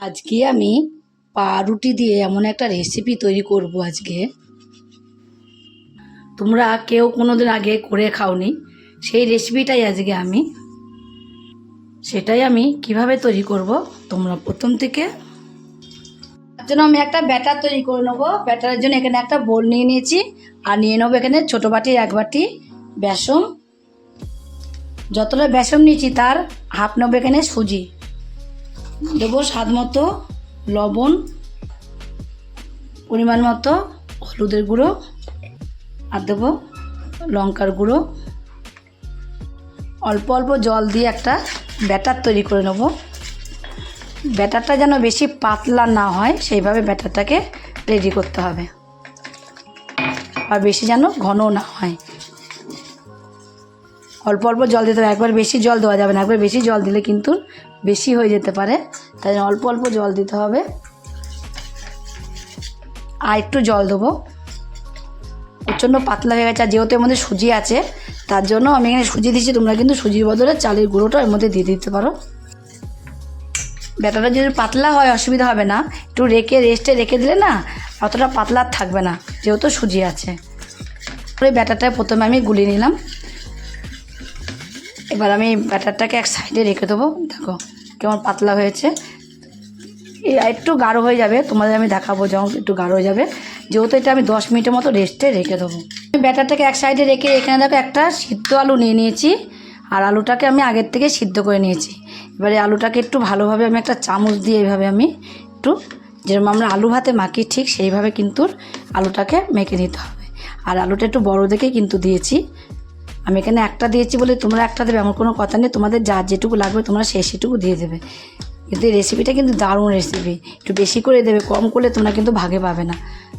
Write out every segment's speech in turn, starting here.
আজকে আমি পাউরুটি দিয়ে এমন একটা রেসিপি তৈরি করব আজকে। তোমরা কেউ কোনো দিন আগে করে খাওনি, সেই রেসিপিটাই আজকে আমি। সেটাই আমি কীভাবে তৈরি করব, তোমরা প্রথম থেকে। তার জন্য আমি একটা ব্যাটার তৈরি করে নেব। ব্যাটারের জন্য এখানে একটা বোল নিয়ে নিয়েছি, আর নিয়ে নেব এখানে ছোটো বাটি, এক বাটি বেসন। যতটা বেসন নিয়েছি তার হাফ নেব এখানে সুজি। দেবো স্বাদ মতো লবণ, পরিমাণ মতো হলুদের গুঁড়ো, আর দেবো লঙ্কার গুঁড়ো। অল্প অল্প জল দিয়ে একটা ব্যাটার তৈরি করে নেব। ব্যাটারটা যেন বেশি পাতলা না হয়, সেইভাবে ব্যাটারটাকে রেডি করতে হবে। আর বেশি যেন ঘনও না হয়। অল্প অল্প জল দিতে হবে একবার বেশি জল দেওয়া যাবে না। একবার বেশি জল দিলে কিন্তু বেশি হয়ে যেতে পারে। তাই অল্প অল্প জল দিতে হবে। আর একটু জল দেবো। প্রচণ্ড পাতলা হয়ে গেছে। আর যেহেতু এর মধ্যে সুজি আছে, তার জন্য আমি এখানে সুজি দিচ্ছি। তোমরা কিন্তু সুজির বদলে চালের গুঁড়োটা এর মধ্যে দিয়ে দিতে পারো। ব্যাটারটা যদি পাতলা হয়, অসুবিধা হবে না। একটু রেখে, রেস্টে রেখে দিলে না, অতটা পাতলা থাকবে না, যেহেতু সুজি আছে। ওই ব্যাটারটা প্রথমে আমি গুলিয়ে নিলাম। এবার আমি ব্যাটারটাকে এক সাইডে রেখে দেবো। দেখো কেমন পাতলা হয়েছে। একটু গাঢ় হয়ে যাবে, তোমাদের আমি দেখাবো যখন একটু গাঢ় হয়ে যাবে। যেহেতু এটা আমি দশ মিনিটের মতো রেস্টে রেখে দেবো। ব্যাটারটাকে এক সাইডে রেখে এখানে দেখো একটা সিদ্ধ আলু নিয়ে নিয়েছি। আর আলুটাকে আমি আগের থেকে সিদ্ধ করে নিয়েছি। এবারে আলুটাকে একটু ভালোভাবে আমি একটা চামচ দিয়ে এইভাবে আমি একটু যেরকম আমরা আলু ভাতে মাখি ঠিক সেইভাবে কিন্তু আলুটাকে মেখে নিতে হবে। আর আলুটা একটু বড় দেখে কিন্তু দিয়েছি। আমি এখানে একটা দিয়েছি বলে তোমরা একটা দেবে, এমন কোনো কথা নেই। তোমাদের যা যেটুকু লাগবে তোমরা সেই সেটুকু দিয়ে দেবে। কিন্তু এই রেসিপিটা কিন্তু দারুণ রেসিপি একটু বেশি করে দেবে, কম করলে তোমরা কিন্তু ভাগে পাবে না।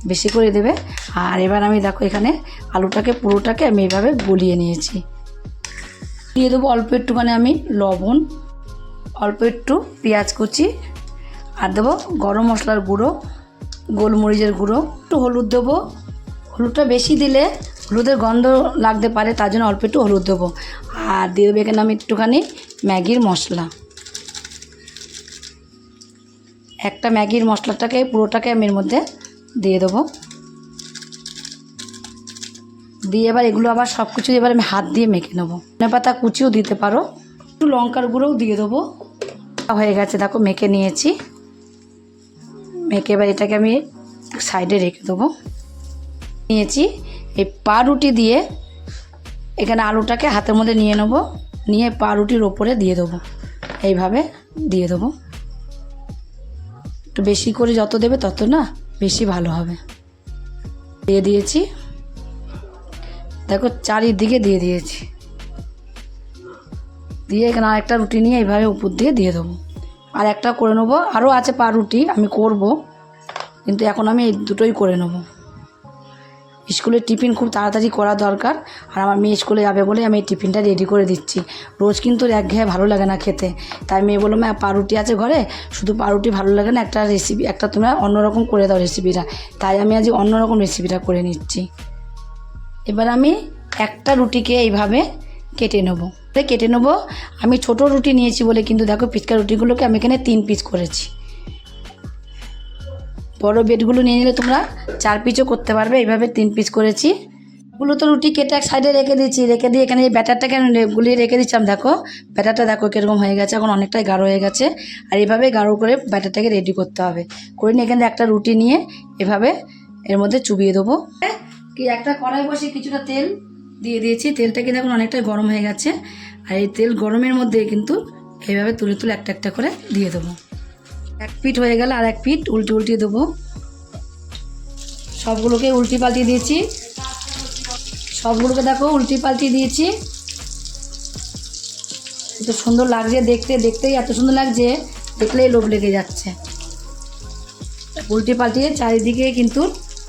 বেশি করে দেবে। আর এবার আমি দেখো এখানে আলুটাকে, পুরোটাকে আমি এইভাবে গলিয়ে নিয়েছি। দিয়ে দেবো অল্প একটুখানি আমি লবণ, অল্প একটু পেঁয়াজ কুচি, আর দেবো গরম মশলার গুঁড়ো, গোলমরিচের গুঁড়ো, একটু হলুদ দেবো। হলুদটা বেশি দিলে হলুদের গন্ধ লাগতে পারে, তার জন্য অল্প একটু হলুদ দেবো। আর দিয়ে দেবো এখানে আমি একটুখানি ম্যাগির মশলা। একটা ম্যাগির মশলাটাকে, পুরোটাকে আমি এর মধ্যে দিয়ে দেবো। দিয়ে এবার এগুলো আবার সব কিছু এবার আমি হাত দিয়ে মেখে নেব। ধনে পাতা কুচিও দিতে পারো, একটু লঙ্কার গুঁড়োও দিয়ে দেবো। হয়ে গেছে, দেখো মেখে নিয়েছি। মেখে এবার এটাকে আমি সাইডে রেখে দেবো। নিয়েছি এই পাউরুটি দিয়ে এখানে আলুটাকে হাতের মধ্যে নিয়ে নেব। নিয়ে পাউরুটির ওপরে দিয়ে দেবো। এইভাবে দিয়ে দেবো। একটু বেশি করে যত দেবে তত না বেশি ভালো হবে। দিয়ে দিয়েছি। দেখো চারিদিকে দিয়ে দিয়েছি। দিয়ে এখানে আরেকটা রুটি নিয়ে এইভাবে উপর দিয়ে দিয়ে দেবো। আর একটা করে নেব। আরও আছে পা রুটি আমি করব। কিন্তু এখন আমি এই দুটোই করে নেব। স্কুলের টিফিন খুব তাড়াতাড়ি করা দরকার আর আমার মেয়ে স্কুলে যাবে বলে আমি এই টিফিনটা রেডি করে দিচ্ছি। রোজ কিন্তু একঘেয়ে ভালো লাগে না খেতে। তাই মেয়ে বলল, মা, পাউরুটি আছে ঘরে? শুধু পাউরুটি ভালো লাগে না, একটা রেসিপি একটা তোমরা অন্যরকম করে দাও রেসিপিটা তাই আমি আজ অন্যরকম রেসিপিটা করে নিচ্ছি। এবার আমি একটা রুটিকে এইভাবে কেটে নেব। কেটে নেব। আমি ছোট রুটি নিয়েছি বলে কিন্তু দেখো, পিচকা রুটিগুলোকে আমি এখানে তিন পিস করেছি। বড় বেডগুলো নিয়ে নিলে তোমরা চার পিসও করতে পারবে, এইভাবে তিন পিস করেছি। গুলো তো রুটি কেটে এক সাইডে রেখে দিয়েছি, রেখে দিয়ে এখানে এই ব্যাটারটাকে গুলিয়ে রেখে দিচ্ছিলাম, দেখো। ব্যাটারটা দেখো কীরকম হয়ে গেছে, এখন অনেকটাই গাঢ় হয়ে গেছে। আর এভাবে গাঢ় করে ব্যাটারটাকে রেডি করতে হবে। করে নিয়ে এখানে একটা রুটি নিয়ে এভাবে এর মধ্যে চুবিয়ে দেবো। কি, একটা কড়াই বসে কিছুটা তেল দিয়ে দিয়েছি। তেলটা কিন্তু এখন অনেকটাই গরম হয়ে গেছে। আর এই তেল গরমের মধ্যে কিন্তু এইভাবে তুলে তুলে একটা একটা করে দিয়ে দেবো। এক পিঠ হয়ে গেলে আর এক পিঠ উল্টে উল্টিয়ে দেবো। সবগুলোকে উল্টি পাল্টি দিয়েছি। সবগুলোকে দেখো উল্টি পাল্টি দিয়েছি। এত সুন্দর লাগছে দেখতে, দেখতেই এত সুন্দর লাগছে, দেখলেই লোভ লেগে যাচ্ছে। উল্টি পাল্টিয়ে চারিদিকে কিন্তু,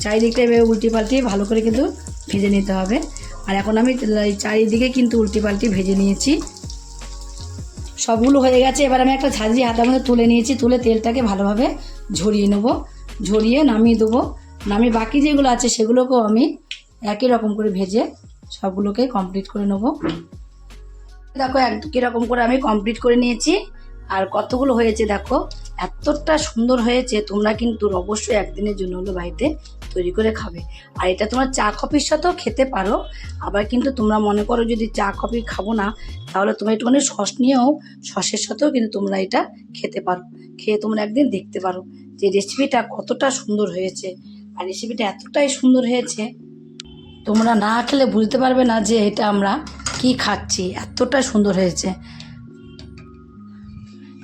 চারিদিকটা এভাবে উল্টি পাল্টিয়ে ভালো করে কিন্তু ভেজে নিতে হবে। আর এখন আমি চারিদিকে কিন্তু উল্টি পাল্টি ভেজে নিয়েছি। সবগুলো হয়ে গেছে। এবার আমি একটা ঝাঁঝি হাতের মধ্যে তুলে নিয়েছি। তুলে তেলটাকে ভালোভাবে ঝরিয়ে নেব। ঝরিয়ে নামিয়ে দেবো। নামিয়ে বাকি যেগুলো আছে সেগুলোকেও আমি একই রকম করে ভেজে সবগুলোকে কমপ্লিট করে নেব। দেখো এক কীরকম করে আমি কমপ্লিট করে নিয়েছি। আর কতগুলো হয়েছে দেখো? এতটা সুন্দর হয়েছে, তোমরা কিন্তু অবশ্যই একদিনের জন্য হলো বাড়িতে তৈরি করে খাবে। আর এটা তোমরা চা কফির সাথেও খেতে পারো, আবার কিন্তু তোমরা মনে করো যদি চা কফি খাব না, তাহলে তোমরা একটুখানি সস নিয়েও, সসের সাথেও কিন্তু তোমরা এটা খেতে পারো। খেয়ে তোমরা একদিন দেখতে পারো যে রেসিপিটা কতটা সুন্দর হয়েছে। আর রেসিপিটা এতটাই সুন্দর হয়েছে, তোমরা না খেলে বুঝতে পারবে না যে এটা আমরা কি খাচ্ছি। এতটা সুন্দর হয়েছে।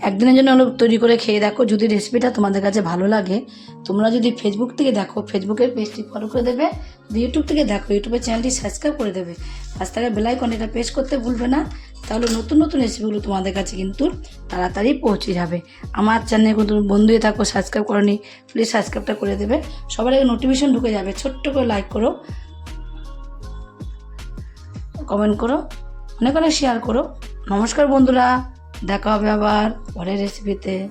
একদিনের জন্য হলো তৈরি করে খেয়ে দেখো, যদি রেসিপিটা তোমাদের কাছে ভালো লাগে, তোমরা যদি ফেসবুক থেকে দেখো ফেসবুকের পেজটি ফলো করে দেবে, যদি ইউটিউব থেকে দেখো ইউটিউবের চ্যানেলটি সাবস্ক্রাইব করে দেবে, পাশ থেকে বেলাইকন এটা প্রেস করতে ভুলবে না, তাহলে নতুন নতুন রেসিপিগুলো তোমাদের কাছে কিন্তু তাড়াতাড়ি পৌঁছে যাবে। আমার চ্যানেলে কিন্তু বন্ধু হয়ে থাকো সাবস্ক্রাইব করনি প্লিজ সাবস্ক্রাইবটা করে দেবে। সবার আগে নোটিফিকেশন ঢুকে যাবে, ছোট্ট করে লাইক করো কমেন্ট করো, অনেক অনেক শেয়ার করো। নমস্কার বন্ধুরা। দেখা হবে আবার পরের রেসিপিতে